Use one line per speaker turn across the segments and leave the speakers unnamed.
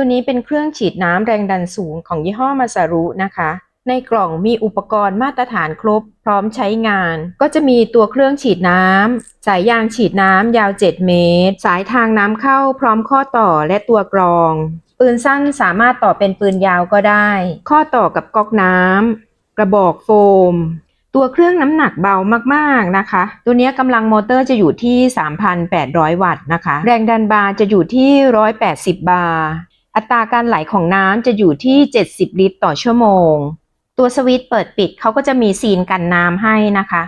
ตัวนี้เป็นเครื่องฉีดน้ำแรงดันสูงของยี่ห้อมาซารุนะคะ ในกล่องมีอุปกรณ์มาตรฐานครบ พร้อมใช้งาน ก็จะมีตัวเครื่องฉีดน้ำสายยางฉีดน้ำยาว 7 เมตร สายทางน้ำเข้าพร้อมข้อต่อและตัวกรอง ปืนสั้นสามารถต่อเป็นปืนยาวก็ได้ ข้อต่อกับก๊อกน้ำกระบอกโฟมตัวเครื่องน้ำหนักเบามากๆนะคะ ตัวนี้กำลังมอเตอร์จะอยู่ที่ 3,800 วัตต์นะคะ แรงดันบาร์จะอยู่ที่ 180 บาร์ อัตราการไหลของน้ำจะอยู่ที่ 70 ลิตรต่อชั่วโมง ตัวสวิตช์เปิดปิดเขาก็จะมีซีนกันน้ำให้นะคะ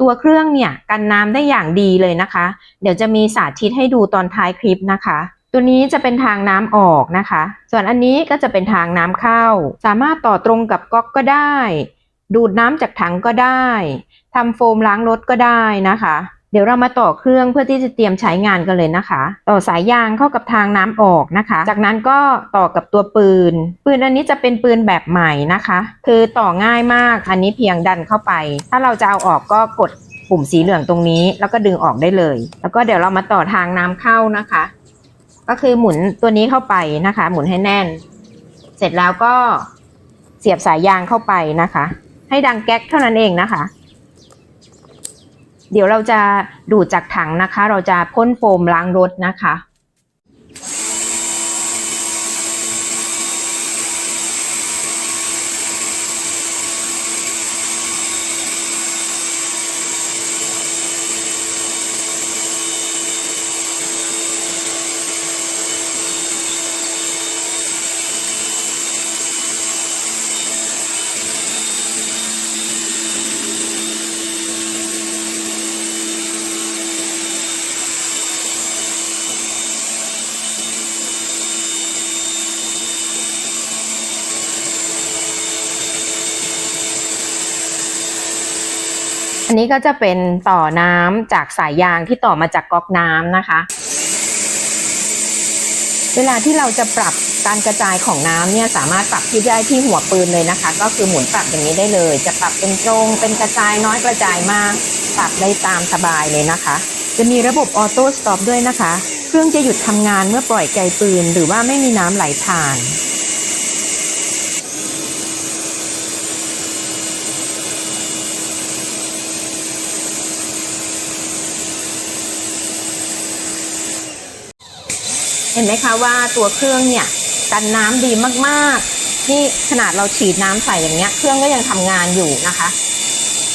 ตัวเครื่องเนี่ยกันน้ำได้อย่างดีเลยนะคะ เดี๋ยวจะมีสาธิตให้ดูตอนท้ายคลิปนะคะ ตัวนี้จะเป็นทางน้ำออกนะคะ ส่วนอันนี้ก็จะเป็นทางน้ำเข้า สามารถต่อตรงกับก๊อกก็ได้ ดูดน้ำจากถังก็ได้ทำโฟมล้างรถก็ได้นะคะ เดี๋ยวเรามาต่อเครื่องเพื่อที่จะเตรียมใช้งานกันเลยนะคะ ต่อสายยางเข้ากับทางน้ำออกนะคะ จากนั้นก็ต่อกับตัวปืน ปืนอันนี้จะเป็นปืนแบบใหม่นะคะ คือต่อง่ายมากอันนี้เพียงดันเข้าไป ถ้าเราจะเอาออกก็กดปุ่มสีเหลืองตรงนี้แล้วก็ดึงออกได้เลย แล้วก็เดี๋ยวเรามาต่อทางน้ำเข้านะคะ ก็คือหมุนตัวนี้เข้าไปนะคะ หมุนให้แน่น เสร็จแล้วก็เสียบสายยางเข้าไปนะคะ ให้ดังแก๊กเท่านั้นเองนะคะ เดี๋ยวเราจะดูดจากถังนะคะ เราจะพ่นโฟมล้างรถนะคะ นนี้ก็จะเป็นต่อน้ำจากสายยางที่ต่อมาจากก๊อกน้ำนะคะ เวลาที่เราจะปรับการกระจายของน้ำเนี่ยสามารถปรับที่ได้ที่หัวปืนเลยนะคะ ก็คือหมุนปรับอย่างนี้ได้เลย จะปรับเป็นตรงเป็นกระจายน้อยกระจายมาก ปรับได้ตามสบายเลยนะคะ จะมีระบบออโต้สต็อปด้วยนะคะ เครื่องจะหยุดทำงานเมื่อปล่อยไกลปืน หรือว่าไม่มีน้ำไหลผ่าน เห็นไหมคะว่าตัวเครื่องเนี่ยกันน้ำดีมากๆ นี่ขนาดเราฉีดน้ำใส่อย่างเงี้ย เครื่องก็ยังทำงานอยู่นะคะ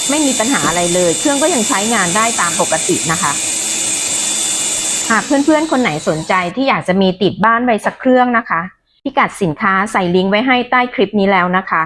ไม่มีปัญหาอะไรเลย เครื่องก็ยังใช้งานได้ตามปกตินะคะหากเพื่อนๆ คนไหนสนใจที่อยากจะมีติดบ้านไว้สักเครื่องนะคะ พิกัดสินค้าใส่ลิงก์ไว้ให้ใต้คลิปนี้แล้วนะคะ